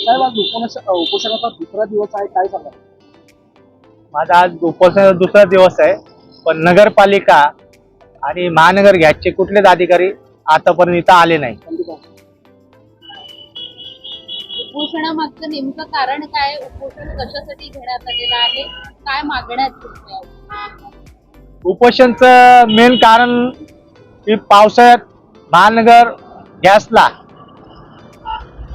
साहेब आज उपोष उपोषणाचा दुसरा दिवस आहे काय सांगा माझा आज उपोषणाचा दुसरा दिवस आहे पण नगरपालिका आणि महानगर गॅसचे कुठलेच अधिकारी आतापर्यंत इथं आले नाही. उपोषणामागचं नेमकं कारण काय? उपोषण कशासाठी घेण्यात आलेलं आहे? काय मागण्या आहेत तुमच्या? उपोषणचं मेन कारण की पावसाळ्यात महानगर गॅसला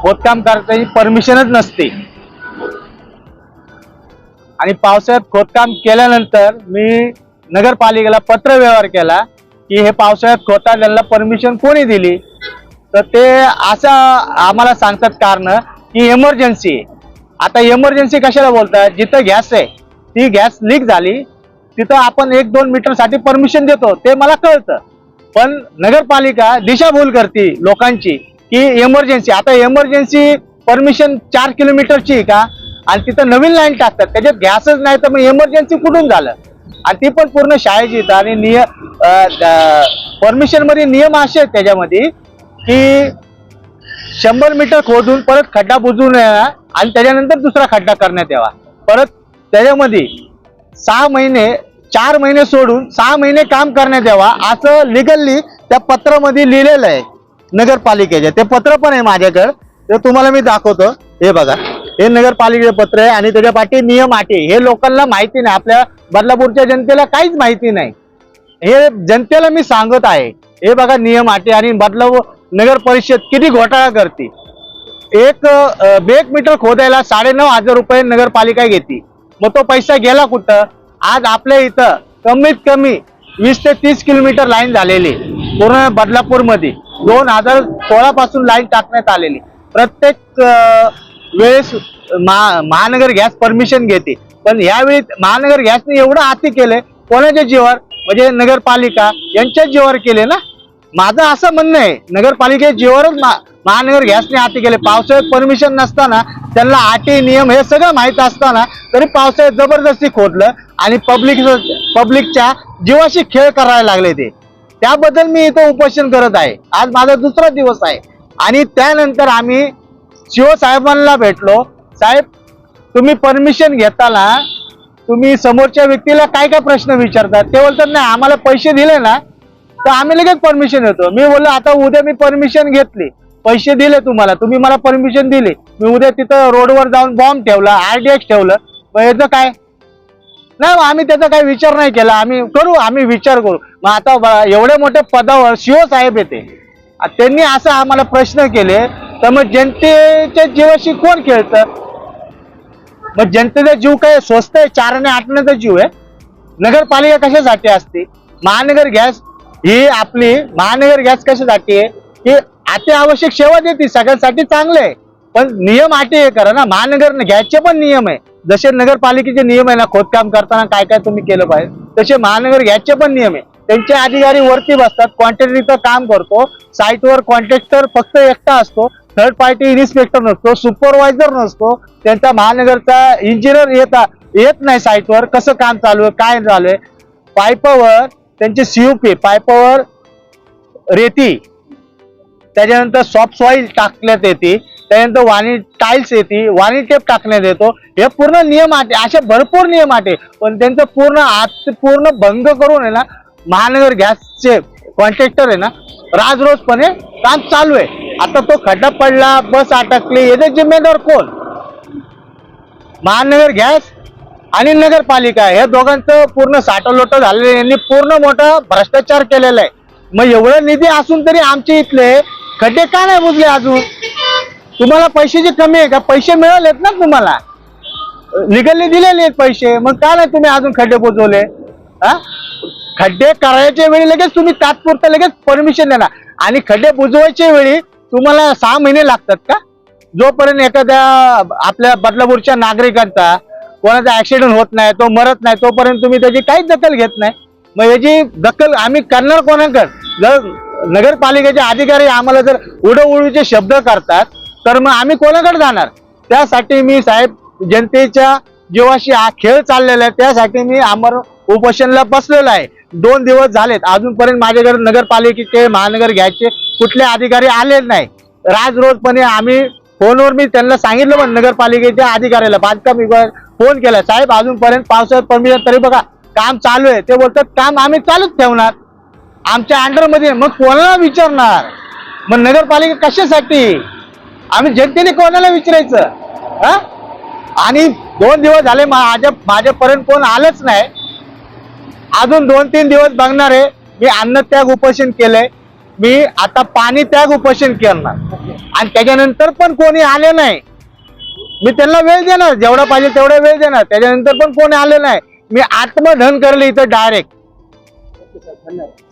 खोदकाम करताना परमिशनच नसते. आणि पावसाळ्यात खोदकाम केल्यानंतर मी नगरपालिकेला पत्र व्यवहार केला की हे पावसाळ्यात खोता त्यांना परमिशन कोणी दिली? तर ते असं आम्हाला सांगतात कारण की एमर्जन्सी आता इमर्जन्सी कशाला बोलतात? जिथं गॅस आहे ती गॅस लीक झाली तिथं आपण एक दोन मीटरसाठी परमिशन देतो ते मला कळतं. पण नगरपालिका दिशाभूल करते लोकांची. की एमर्जन्सी आता एमर्जन्सी परमिशन चार किलोमीटरची आहे का? आणि तिथं नवीन लाईन टाकतात. त्याच्यात गॅसच नाही तर मग एमर्जन्सी कुठून झालं. आणि ती पण पूर्ण शाळेची इथं आणि नियम परमिशनमध्ये नियम असे आहेत त्याच्यामध्ये की शंभर मीटर खोदून परत खड्डा बुजवून नये आणि त्याच्यानंतर दुसरा खड्डा करण्यात यावा. परत त्याच्यामध्ये सहा महिने चार महिने सोडून सहा महिने काम करण्यात यावा असं लिगल्ली त्या पत्रामध्ये लिहिलेलं आहे. नगरपालिकेचे. ते पत्र पण आहे माझ्याकडे. ते तुम्हाला मी दाखवतो. हे बघा. हे नगरपालिकेचे पत्र आहे आणि त्याच्या पाठी नियम आटे हे लोकांना माहिती नाही. आपल्या बदलापूरच्या जनतेला काहीच माहिती नाही. हे जनतेला मी सांगत आहे. हे बघा नियम आटे आणि बदलापूर नगर परिषद किती घोटाळा करते. एक अं, एक मीटर खोदायला साडेनऊ हजार रुपये नगरपालिका घेते. मग तो पैसा गेला कुठं? आज आपल्या इथं कमीत कमी वीस ते तीस किलोमीटर लाईन झालेली पूर्ण बदलापूरमध्ये दोन हजार सोळा पासून लाईन टाकण्यात आलेली. प्रत्येक वेळेस महा- महानगर गॅस परमिशन घेते. पण यावेळी महानगर गॅसने एवढं हाती केलंय कोणाच्या जीवावर? म्हणजे नगरपालिका यांच्याच जीवावर केले ना? माझं असं म्हणणं आहे नगरपालिकेच्या जीवावरच मा- महानगर गॅसने हाती केले. पावसाळ्यात परमिशन नसताना त्यांना आटी नियम हे सगळं माहीत असताना तरी पावसाळ्यात जबरदस्ती खोदलं आणि पब्लिक पब्लिकच्या जीवाशी खेळ करायला लागले ते. त्याबद्दल मी इथं उपोषण करत आहे. आज माझा दुसरा दिवस आहे. आणि त्यानंतर आम्ही शिवसाहेबांना भेटलो. साहेब तुम्ही परमिशन घेताना तुम्ही समोरच्या व्यक्तीला काय काय प्रश्न विचारतात ते बोलतात नाही आम्हाला पैसे दिले ना तर आम्ही लगेच परमिशन देतो. मी बोललो आता उद्या मी परमिशन घेतली. पैसे दिले तुम्हाला. तुम्ही मला परमिशन दिली. मी उद्या तिथं रोडवर जाऊन बॉम्ब ठेवला आरडीएक्स ठेवलं. मग याचं काय? नाही आम्ही त्याचा काही विचार नाही केला. आम्ही करू आम्ही विचार करू. मग आता एवढे मोठे पदावर शिव साहेब येते. त्यांनी असं आम्हाला प्रश्न केले. तर मग जनतेच्या जीवाशी कोण खेळतं? मग जनतेचा जीव काय? स्वस्त आहे चार आणि आठण्याचा जीव आहे. नगरपालिका कशासाठी असते? महानगर गॅस ही आपली महानगर गॅस कशासाठी आहे? की अति आवश्यक सेवा देते सगळ्यांसाठी चांगलं आहे. पण नियम आटे हे करा ना. महानगर घ्यायचे पण नियम आहे. जसे नगरपालिकेचे नियम आहे ना खोदकाम करताना काय काय तुम्ही केलं पाहिजे तसे महानगर घ्यायचे पण नियम आहे. त्यांचे अधिकारी वरती बसतात कॉन्ट्रॅक्टरचं काम करतो साईटवर कॉन्ट्रॅक्टर फक्त एकटा असतो थर्ड पार्टी इन्स्पेक्टर नसतो सुपरवायझर नसतो त्यांचा महानगरचा इंजिनियर येता येत नाही साईटवर कसं काम चालू आहे काय चालू आहे पाईपावर त्यांचे सीयूपी पायपावर रेती त्याच्यानंतर सॉफ्ट सॉईल टाकण्यात येते त्यानंतर वाणी टाईल्स येते वाणी टेप टाकण्यात येतो. हे पूर्ण नियम आहे असे भरपूर नियम आहे पण त्यांचं पूर्ण आत पूर्ण भंग करून आहे ना महानगर गॅसचे कॉन्ट्रॅक्टर आहे ना राजरोजपणे काम चालू आहे. आता तो खड्डा पडला बस अटकली याचे जिम्मेदार कोण? महानगर गॅस आणि नगरपालिका हे दोघांचं पूर्ण साठलोट झालेलं यांनी पूर्ण मोठा भ्रष्टाचार केलेला आहे. मग एवढं निधी असून तरी आमच्या इथले खड्डे का नाही बुजले अजून? तुम्हाला पैशाची कमी आहे का? पैसे मिळालेत ना तुम्हाला? लिगली दिलेले आहेत पैसे. मग का नाही तुम्ही अजून खड्डे पोचवले हा? खड्डे करायच्या वेळी लगेच तुम्ही तात्पुरता लगेच परमिशन देणार. आणि खड्डे बुजवायच्या वेळी तुम्हाला सहा महिने लागतात का? जोपर्यंत एखाद्या आपल्या बदलापूरच्या नागरिकांचा कोणाचा ऍक्सिडेंट होत नाही तो मरत नाही तोपर्यंत तुम्ही त्याची काहीच दखल घेत नाही. मग याची दखल आम्ही करणार कोणाकडे? जर नगरपालिकेचे अधिकारी आम्हाला जर उडवउडीचे शब्द करतात तर मग आम्ही कोणाकडे जाणार? त्यासाठी मी साहेब जनतेच्या जीवाशी हा खेळ चाललेला आहे. त्यासाठी मी आमर उपोषणला बसलेलो आहे. दोन दिवस झालेत. अजूनपर्यंत माझ्याकडे नगरपालिकेचे महानगर घ्यायचे. कुठले अधिकारी आले नाही. राजरोजपणे आम्ही फोनवर मी त्यांना सांगितलं पण नगरपालिकेच्या अधिकाऱ्याला. बांधकाम विभाग फोन केला. साहेब अजूनपर्यंत पावसाळ्यात परमिशन तरी बघा काम चालू आहे. ते बोलतात काम आम्ही चालूच ठेवणार. आमच्या अंडरमध्ये मग कोणाला विचारणार? मग नगरपालिका कशासाठी? आम्ही जनतेने कोणाला विचारायचं? हा? आणि दोन दिवस झाले माझ्या माझ्यापर्यंत कोण आलंच नाही. अजून दोन तीन दिवस बघणार आहे. मी अन्न त्याग उपोषण केलंय. मी आता पाणी त्याग उपोषण करणार. आणि त्याच्यानंतर पण कोणी आले नाही. मी त्यांना वेळ देणार. जेवढा पाहिजे तेवढा वेळ देणार. त्याच्यानंतर पण कोणी आले नाही. मी आत्मधन करले इथं डायरेक्ट धन्यवाद